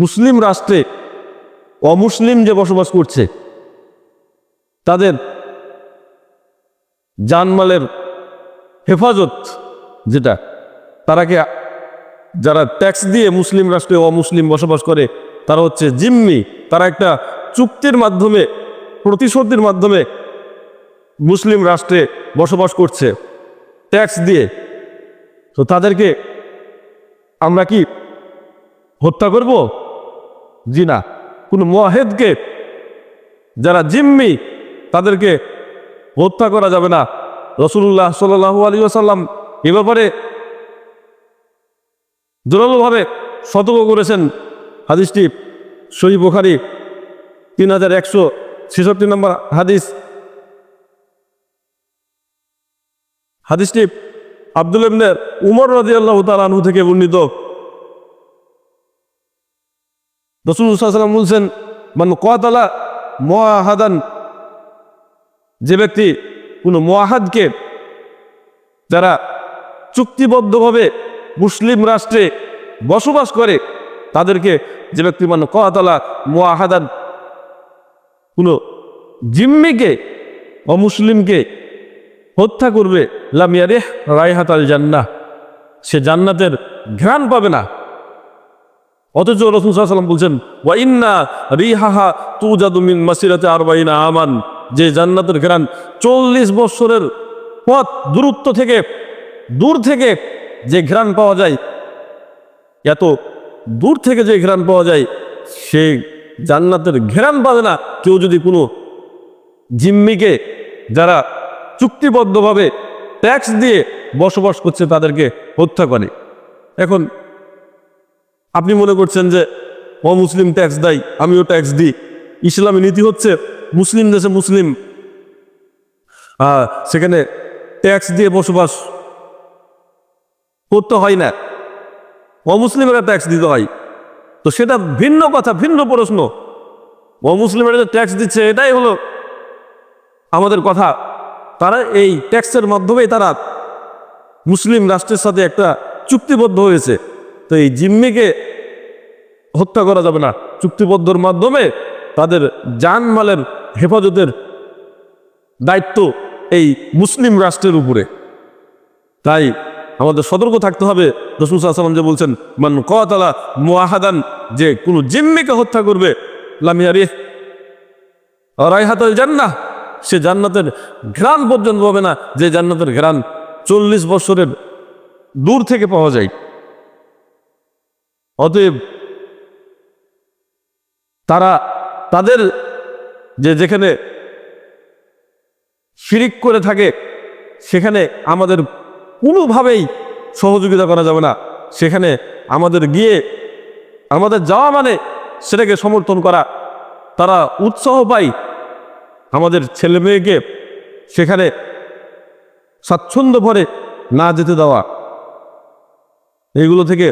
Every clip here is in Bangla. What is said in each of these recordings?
মুসলিম রাষ্ট্রে অমুসলিম যে বসবাস করছে, তাদের জানমালের হেফাজত যেটা, তারাকে যারা ট্যাক্স দিয়ে মুসলিম রাষ্ট্রে অমুসলিম বসবাস করে, তারা হচ্ছে জিম্মি। তারা একটা চুক্তির মাধ্যমে, প্রতিশ্রুতির মাধ্যমে মুসলিম রাষ্ট্রে বসবাস করছে, ট্যাক্স দিয়ে। তো তাদেরকে আমরা কি হত্যা করব? জি না কোনো মোয়াহেদকে যারা জিম্মি তাদেরকে হত্যা করা যাবে না। রসুল্লাহ সাল্লাহ আলী আসাল্লাম এ ব্যাপারে জোরালোভাবে সতর্ক করেছেন। হাদিসটি সহি বোখারি, তিন হাজার একশো ছেষট্টি নম্বর হাদিস। হাদিসটি আব্দুল ইবনে উমর রাজি আল্লাহ তালু থেকে বর্ণিত। রসুলাম বলছেন মানে কতালা মহাদান যে ব্যক্তি কোনো মহাদকে যারা চুক্তিবদ্ধভাবে মুসলিম রাষ্ট্রে বসবাস করে, তাদেরকে যে ব্যক্তি মানে কতালা মহাদান কোনো জিম্মিকে অমুসলিমকে হত্যা করবে লামিয়ারে রায়হাত আল জান্না সে জান্নাতের ঘ্রাণ পাবে না। অথচ রসুল সাল্লাম বলছেন, ওয়া ইন্না রিহাহা তু জাদুমিন মাসিরাতে আরবাইনা আমান। যে জান্নাতের ঘেরান চল্লিশ বৎসরের পথ দূরত্ব থেকে, দূর থেকে যে ঘ্রাণ পাওয়া যায়, এত দূর থেকে যে ঘ্রাণ পাওয়া যায় সেই জান্নাতের ঘেরান পাবে না। কেউ যদি কোনো জিম্মিকে যারা চুক্তিবদ্ধভাবে ট্যাক্স দিয়ে বসবাস করছে, তাদেরকে হত্যা করে। এখন আপনি মনে করছেন যে, ও মুসলিম ট্যাক্স দেয়, আমিও ট্যাক্স দিই। ইসলামী নীতি হচ্ছে, মুসলিম দেশে মুসলিম। সেখানে ট্যাক্স দিয়ে বসবাস করতে হয় না। অমুসলিমেরা ট্যাক্স দিতে হয়। তো সেটা ভিন্ন কথা, ভিন্ন প্রশ্ন। অমুসলিমেরা যে ট্যাক্স দিচ্ছে, এটাই হলো আমাদের কথা। তারা এই ট্যাক্সের মাধ্যমেই তারা মুসলিম রাষ্ট্রের সাথে একটা চুক্তিবদ্ধ হয়েছে। তো এই জিম্মিকে হত্যা করা যাবে না। চুক্তিবদ্ধর মাধ্যমে তাদের জানমালের হেফাজতের দায়িত্ব এই মুসলিম রাষ্ট্রের উপরে। তাই আমাদের সতর্ক থাকতে হবে। রসুল সাল্লাম যে বলছেন, মান কতালা মুআহাদান যে কোনো জিম্মিকে হত্যা করবে। লামিয়ারি রায়হাতাল জান্নাহ, সে জান্নাতের ঘ্রাণ পর্যন্ত পাবে না। যে জান্নাতের ঘ্রাণ চল্লিশ বছরের দূর থেকে পাওয়া যায়। অতএব তারা তাদের যে যেখানে শিরিক করে থাকে, সেখানে আমাদের কোনোভাবেই সহযোগিতা করা যাবে না। সেখানে আমাদের গিয়ে, আমাদের যাওয়া মানে সেটাকে সমর্থন করা। তারা উৎসাহ পায় আমাদের ছেলে মেয়েকে সেখানে স্বাচ্ছন্দ্য ভরে না যেতে দেওয়া। এইগুলো থেকে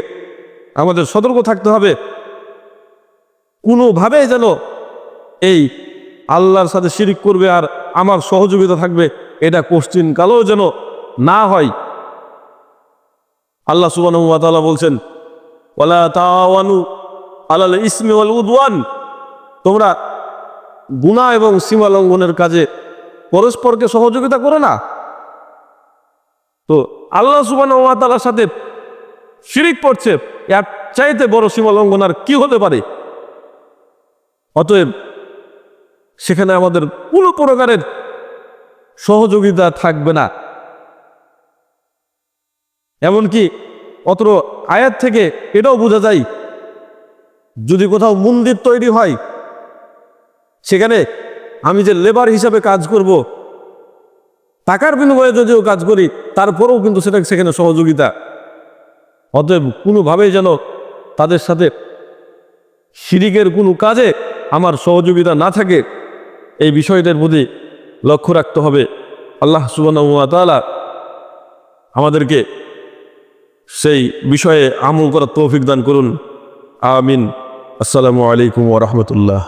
আমাদের সতর্ক থাকতে হবে। কোনোভাবে যেন এই আল্লাহর সাথে শিরিক করবে আর আমার সহযোগিতা থাকবে, এটা কোশ্চিন কালেও যেন না হয়। আল্লাহ সুবান বলছেন ওলা তাওয়ানু তোমরা গুণা এবং সীমা লঙ্ঘনের কাজে পরস্পরকে সহযোগিতা করে না। তো আল্লাহ সুবান তালার সাথে শিরিক পড়ছে এক চাইতে বড় সীমা লঙ্ঘন আর কি হতে পারে? অতএব সেখানে আমাদের কোনো প্রকারের সহযোগিতা থাকবে না। এমনকি অত আয়াত থেকে এটাও বোঝা যায়, যদি কোথাও মন্দির তৈরি হয়, সেখানে আমি যে লেবার হিসাবে কাজ করব, টাকার বিনিময়ে যদিও কাজ করি, তারপরেও কিন্তু সেটা সেখানে সহযোগিতা। অতএব কোনোভাবেই যেন তাদের সাথে শিরিকের কোনো কাজে আমার সহযোগিতা না থাকে, এই বিষয়টার প্রতি লক্ষ্য রাখতে হবে। আল্লাহ সুবান আমাদেরকে সেই বিষয়ে আমল করার তৌফিক দান করুন। আমিন। আসসালামু আলাইকুম ওরহমতুল্লাহ